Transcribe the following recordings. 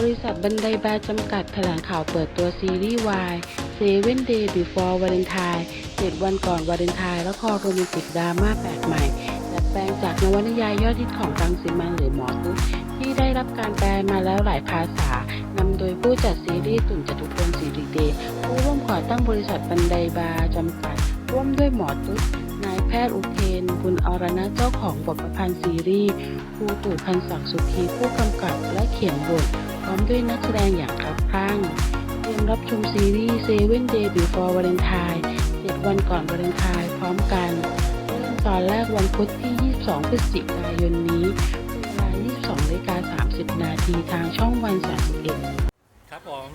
บริษัทบันไดบาร์จำกัดแถลงข่าวเปิดตัวซีรีส์ Y Seven Day Before Valentine 7วันก่อนวาเลนไทน์ละครโรแมนติกดราม่าแปลกใหม่ดัดแปลงจากนวนิยายยอดฮิตของรังสิมันหรือหมอตุ๊ดที่ได้รับการแปลมาแล้วหลายภาษานำโดยผู้จัดซีรีส์ตุ่นจตุพลศิริเดชผู้ร่วมก่อตั้งบริษัทบันไดบาร์จำกัด ร่วมด้วยหมอตุ๊ดนายแพทย์อุเทนบุญอรณะเจ้าของบทประพันธ์ซีรีส์ครูตู่พันศักดิ์สุขีผู้กำกับและเขียนบท ร้อมด้วยนักแสดงอย่างครับพรั่งเตรียมรับชมซีรีส์ Seven Day Before Valentine 7 วันก่อนวาเลนไทน์พร้อมกันเริ่มตอนแรกวันพุธที่ 22 พฤศจิกายนนี้เวลา 22นาฬิกา30 นาทีทางช่องวัน 31 ครับผม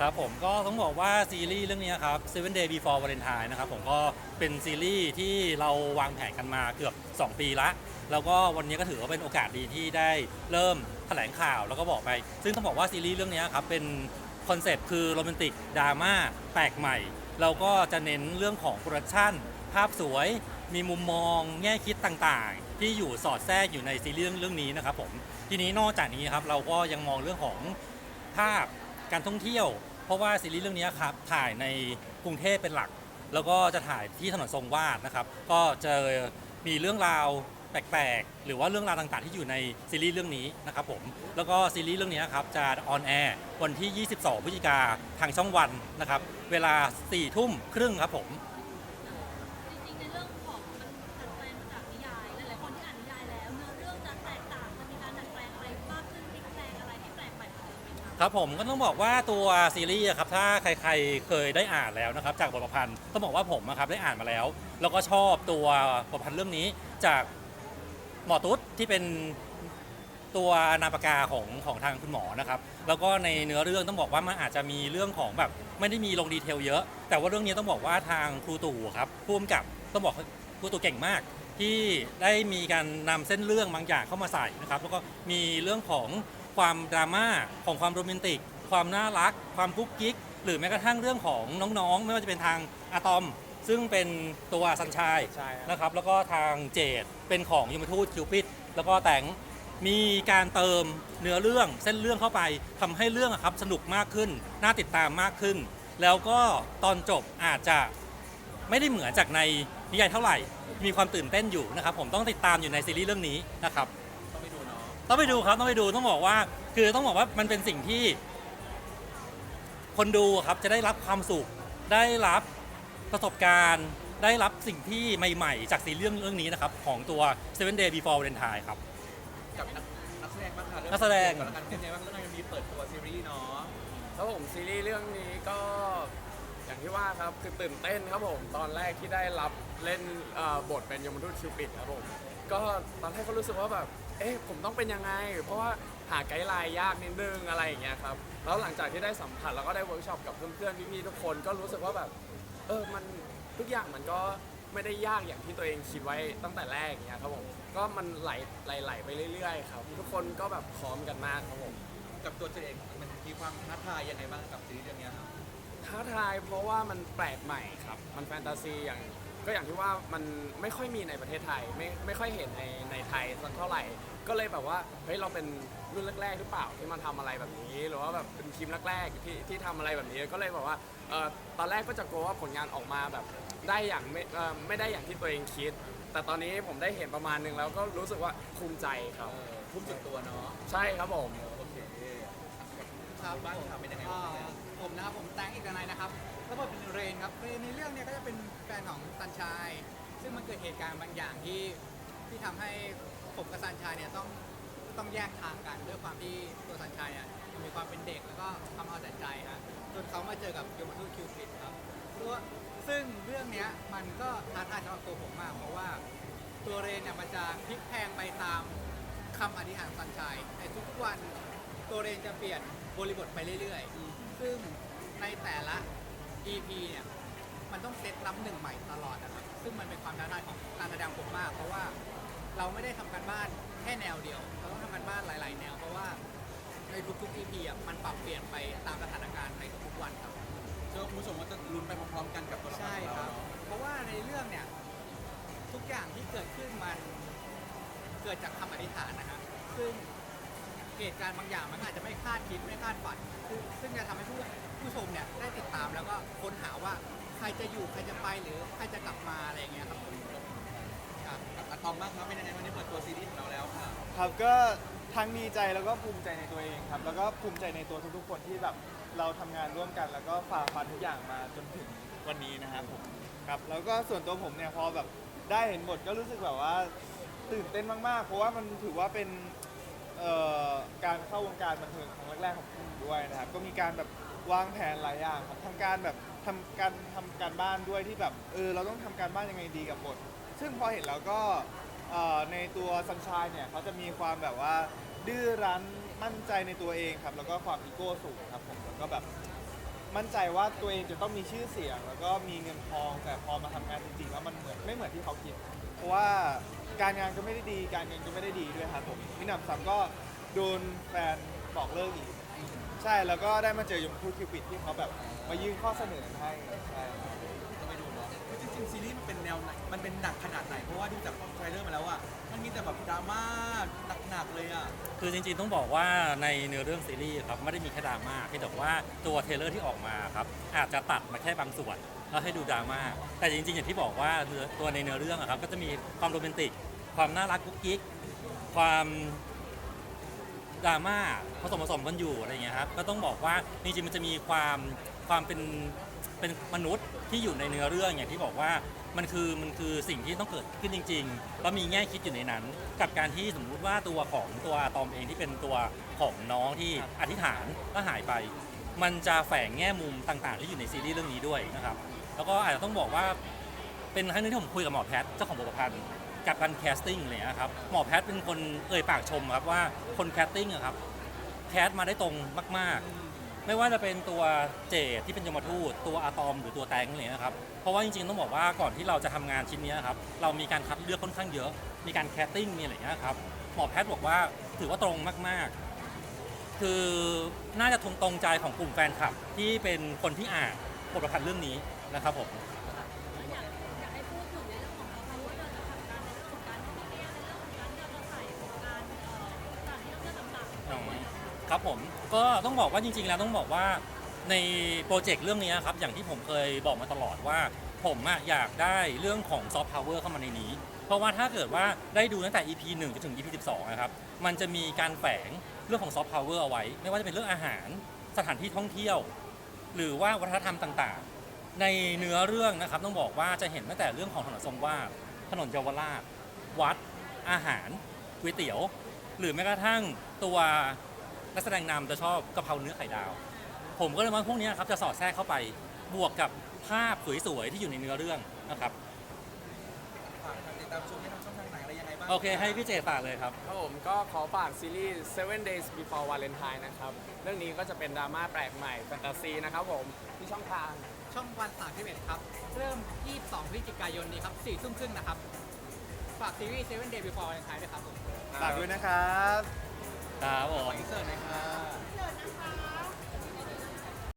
ครับผมก็ต้องบอกว่าซีรีส์เรื่องนี้ครับ Seven Day Before Valentine นะครับผมก็เป็นซีรีส์ที่เราวางแผนกันมาเกือบ 2 ปีละ แล้วก็วันนี้ก็ถือว่าเป็นโอกาสดีที่ได้เริ่มแถลงข่าวแล้วก็บอกไป ซึ่งต้องบอกว่าซีรีส์เรื่องนี้ครับเป็นคอนเซปต์คือโรแมนติกดราม่าแปลกใหม่ เราก็จะเน้นเรื่องของโปรดักชั่น ภาพสวย มีมุมมอง แง่คิดต่างๆ ที่อยู่สอดแทรกอยู่ในซีรีส์เรื่องนี้นะครับผมทีนี้นอกจากนี้ครับเราก็ยังมองเรื่องของภาพการท่องเที่ยว เพราะว่าซีรีส์เรื่องนี้ครับถ่ายในกรุงเทพเป็นหลัก แล้วก็จะถ่ายที่ถนนทรงวาดนะครับ ก็จะมีเรื่องราวแปลกๆ หรือว่าเรื่องราวต่างๆ ที่อยู่ในซีรีส์เรื่องนี้นะครับผม แล้วก็ซีรีส์เรื่องนี้ครับจะออนแอร์วันที่ 22 พฤศจิกาทางช่องวันนะครับ เวลา 4 ทุ่มครึ่งครับผม ครับผมก็ต้องบอกว่าตัวซีรีส์อะครับถ้าใครๆเคยได้อ่านแล้วนะครับจากบทประพันธ์ต้องบอกว่าผมอะครับได้อ่านมาแล้ว แล้วก็ชอบตัวบทประพันธ์เรื่องนี้จากหมอตุ๊ดที่เป็นตัวนามปากกาของของทางคุณหมอนะครับแล้วก็ในเนื้อเรื่องต้องบอกว่ามันอาจจะมีเรื่องของแบบไม่ได้มีลงดีเทลเยอะ แต่ว่าเรื่องนี้ต้องบอกว่าทางครูตู่ครับผู้กำกับต้องบอกครูตู่เก่งมาก ที่ได้มีการนำเส้นเรื่องบางอย่างเข้ามาใส่นะครับแล้วก็มีเรื่องของ ความดราม่าของความโรแมนติก ความน่ารัก ความกุ๊กกิ๊ก หรือแม้กระทั่งเรื่องของน้องๆ ไม่ว่าจะเป็นทางอะตอม ซึ่งเป็นตัวสัญชัยใช่ครับ นะครับ แล้วก็ทางเจดเป็นของยมทูตคิวปิดแล้วก็แต่งมีการเติมเนื้อเรื่องเส้นเรื่องเข้าไปทำให้เรื่องอะครับสนุกมากขึ้น น่าติดตามมากขึ้น แล้วก็ตอนจบอาจจะ ไม่ได้เหมือนจากในนิยายเท่าไหร่ มีความตื่นเต้นอยู่นะครับ ผมต้องติดตามอยู่ในซีรีส์เรื่องนี้นะครับ ต้องไปดูเนาะต้องไปดูครับต้องไปดูต้องบอกว่า คือต้องบอกว่ามันเป็นสิ่งที่ คนดูครับจะได้รับความสุข ได้รับประสบการณ์ ได้รับสิ่งที่ใหม่ๆ จากซีรีส์เรื่องเรื่องนี้นะครับของตัว Seven Day Before Valentine ครับ กับนักนักแสดงบ้างค่ะนักแสดง ก่อนละกันเป็นไงบ้างเรื่องนี้มีเปิดตัวซีรีส์เนาะครับผมซีรีส์เรื่องนี้ก็อย่างที่ว่าครับคือตื่นเต้นครับผมตอนแรกที่ได้รับเล่นเอ่อบทเป็นยมทูตคิวปิดครับผมก็ตอนแรกก็รู้สึกว่าแบบ เอ๊ะผมต้องเป็นยังไง เพราะว่าหาไกด์ไลน์ยากนิดนึงอะไรอย่างเงี้ยครับแล้วหลังจากที่ได้สัมผัสแล้วก็ได้เวิร์กช็อปกับเพื่อนๆพี่ๆทุกคนก็รู้สึกว่าแบบเออมันทุกอย่างมันก็ไม่ได้ยากอย่างที่ตัวเองคิดไว้ตั้งแต่แรกอย่างเงี้ยครับผมก็มันไหลไหลไหลไปเรื่อยๆครับทุกคนก็แบบพร้อมกันมากครับผมกับตัวเจเองมันมีความท้าทายยังไงบ้างกับซีรีส์เรื่องเนี้ยครับท้าทายเพราะว่ามันแปลกใหม่ครับ มันแฟนตาซีอย่าง ก็อย่างที่ว่ามันไม่ค่อยมีในประเทศไทย ไม่ไม่ค่อยเห็นในในไทยสักเท่าไหร่ ก็เลยแบบว่าเฮ้ยเราเป็นรุ่นแรกๆหรือเปล่าที่มาทำอะไรแบบนี้ หรือว่าแบบเป็นทีมแรกๆที่ที่ทำอะไรแบบนี้ ก็เลยแบบว่าเออตอนแรกก็จะกลัวว่าผลงานออกมาแบบได้อย่างไม่เอ่อไม่ได้อย่างที่ตัวเองคิด แต่ตอนนี้ผมได้เห็นประมาณหนึงแล้วก็รู้สึกว่าภูมิใจครับเออทุ่มสุดตัวเนาะใช่ครับผม โอเค ครับบ้านผมทำเป็นยังไงอ่าบ้างเนี่ยผมนะครับผมแตงอีกนายนะครับ แล้วบทเป็นเรนครับเรนในเรื่องเนี้ก็จะเป็นแฟนของซันชาย ซึ่งมันเกิดเหตุการณ์บางอย่างที่ที่ทำให้ผมกับซันชายเนี่ยต้องต้องแยกทางกันด้วยความที่ตัวซันชายเนี่ยมีความเป็นเด็กแล้วก็ทำเอาแต่ใจฮะจนเขามาเจอกับยมทูตคิวปิดครับตัวซึ่งเรื่องเนี้ยมันก็ท้าทายสำหรับตัวผมมาก เพราะว่าตัวเรนเนี่ยมันจะพลิกแพลงไปตามคำอธิษฐานของซันชายในทุกๆวันตัวเรนจะเปลี่ยนบริบทไปเรื่อยๆ ซึ่งในแต่ละ EP เนี่ยมันต้องเซตล้ำหนึ่งใหม่ตลอดนะครับ ซึ่งมันเป็นความท้าทายของการแสดงผมมาก เพราะว่าเราไม่ได้ทำการบ้านแค่แนวเดียว เราต้องทำการบ้านหลาย ๆ แนว เพราะว่าในทุกๆ EP อะมันปรับเปลี่ยนไปตามสถานการณ์ในทุกๆวันครับ เชื่อว่าคุณผู้ชมก็จะลุ้นไปพร้อมๆกันกับตัวละครใช่ของคเรารับ เนาะเพราะว่าในเรื่องเนี่ย ทุกอย่างที่เกิดขึ้นมันเกิดจากคำอธิษฐานนะฮะซึ่ง เหตุการณ์บางอย่างมันอาจจะไม่คาดคิดไม่คาดฝันซึ่งซึ่งจะทำให้ผู้ผู้ชมเนี่ยได้ติดตามแล้วก็ค้นหาว่าใครจะอยู่ใครจะไปหรือใครจะกลับมาอะไรอย่างเงี้ยครับครับกับอะตอมบ้างครับเป็นยังไงวันนี้เปิดตัวซีรีส์ของเราแล้วค่ะครับก็ทั้งดีใจแล้วก็ภูมิใจในตัวเองครับ แล้วก็ภูมิใจในตัวทุกๆคนที่แบบเราทำงานร่วมกัน แล้วก็ฝ่าฟันทุกอย่างมาจนถึงวันนี้นะครับผมครับ แล้วก็ส่วนตัวผมเนี่ยพอแบบได้เห็นบทก็รู้สึกแบบว่าตื่นเต้นมากๆ เพราะว่ามันถือว่าเป็น เอ่อการเข้าวงการบันเทิงครั้งแรกๆของผมด้วยนะครับ ก็มีการแบบวางแผนหลายอย่างครับทำการแบบทำการทำการบ้านด้วยที่แบบเออเราต้องทำการบ้านยังไงดีกับบท ซึ่งพอเห็นแล้วก็เอ่อในตัวสัญชายเนี่ยเขาจะมีความแบบว่าดื้อรั้นมั่นใจในตัวเองครับแล้วก็ความอีโก้สูงครับผมแล้วก็แบบ มั่นใจว่าตัวเองจะต้องมีชื่อเสียง แล้วก็มีเงินทองแต่พอมาทำงานจริงๆแล้วมันเหมือนไม่เหมือนที่เขาคิด เพราะว่าการงานก็ไม่ได้ดี การเงินก็ไม่ได้ดีด้วยครับผมพี่หนำซ้ำก็โดนแฟนบอกเลิกอีก ใช่แล้วก็ได้มาเจอยมทูตคิวปิดที่เขาแบบมายื่นข้อเสนอให้ใช่ครับ จริงซีรีส์มันเป็นแนวไหนมันเป็นหนักขนาดไหน เพราะว่าดูจากไทรลเลอร์มาแล้วอะมันมีแต่แบบดราม่าหนักๆเลยอะคือจริงๆต้องบอกว่าในเนื้อเรื่องซีรีส์ครับไม่ได้มีแค่ดราม่าเพียงแต่ว่าตัวเทรลเลอร์ที่ออกมาครับอาจจะตัดมาแค่บางส่วนแล้วให้ดูดราม่าแต่จริงๆอย่างที่บอกว่าเนื้อตัวในเนื้อเรื่องอะครับก็จะมีความโรแมนติก ความน่ารักกุ๊กกิ๊กความดราม่าผสมผสมกันอยู่อะไรอย่างเงี้ยครับก็ต้องบอกว่าจริงๆมันจะมีความความเป็น เป็นมนุษย์ที่อยู่ในเนื้อเรื่องอย่างที่บอกว่ามันคือมันคือสิ่งที่ต้องเกิดขึ้นจริงๆแล้วมีแง่คิดอยู่ในนั้น กับการที่สมมุติว่าตัวของตัวอะตอมเองที่เป็นตัวของน้องที่อธิษฐานแล้วหายไป มันจะแฝงแง่มุมต่างๆ ที่อยู่ในซีรีส์เรื่องนี้ด้วยนะครับแล้วก็อาจจะต้องบอกว่าเป็นครั้งหนึงที่ผมคุยกับหมอแพทย์เจ้าของบทประพันธ์กับการแคสติ้งอะไรเลยนะครับหมอแพทย์เป็นคนเอ่ยปากชมครับว่าคนแคสติ้งอะครับแคสมาได้ตรงมาก ๆ ไม่ว่าจะเป็นตัวเจดที่เป็นยมทูตตัวอะตอมหรือตัวแตงอะไรเลยนะครับเพราะว่าจริงๆต้องบอกว่าก่อนที่เราจะทำงานชิ้นนี้ครับเรามีการคัดเลือกค่อนข้างเยอะ มีการแคสติ้งมีอะไรอย่างเงี้ยครับหมอแพทย์บอกว่าถือว่าตรงมากๆ คือน่าจะทงตรงใจของกลุ่มแฟนคลับที่เป็นคนที่อ่านบทประพันธ์เรื่องนี้นะครับผม ครับผมก็ต้องบอกว่าจริง ๆ แล้วต้องบอกว่าในโปรเจกต์เรื่องนี้ครับอย่างที่ผมเคยบอกมาตลอดว่า ผมอะอยากได้เรื่องของซอฟต์พาวเวอร์เข้ามาในนี้ เพราะว่าถ้าเกิดว่าได้ดูตั้งแต่ EP 1จนถึง EP 12นะครับมันจะมีการแฝงเรื่องของซอฟต์พาวเวอร์เอาไว้ ไม่ว่าจะเป็นเรื่องอาหารสถานที่ท่องเที่ยว หรือว่าวัฒนธรรมต่างๆ ในเนื้อเรื่องนะครับต้องบอกว่าจะเห็นตั้งแต่เรื่องของถนนทรงวาดถนนเยาวราชวัด อาหารก๋วยเตี๋ยว หรือแม้กระทั่งตัว นักแสดงนำจะชอบกะเพราเนื้อไข่ดาว ผมก็เลยว่าพวกเนี้ยครับจะสอดแทรกเข้าไปบวกกับภาพสวยๆที่อยู่ในเนื้อเรื่องนะครับฝากติดตามชมได้ทางช่องทางไหนอะไรยังไงบ้างโอเค ให้พี่เจฝากเลยครับ ครับผมก็ขอฝากซีรีส์ Seven Days Before Valentine นะครับ เรื่องนี้ก็จะเป็นดราม่าแปลกใหม่แฟนตาซีนะครับผม ที่ช่องทาง ช่องวัน31ครับ เริ่ม 22พฤศจิกายนนี้ครับ4ทุ่มครึ่งนะครับ ฝากซีรีส์ Seven Day Before Valentine ด้วยครับผม ฝากด้วยนะครับ ครับผม ขออินเสิร์ตหน่อยค่ะ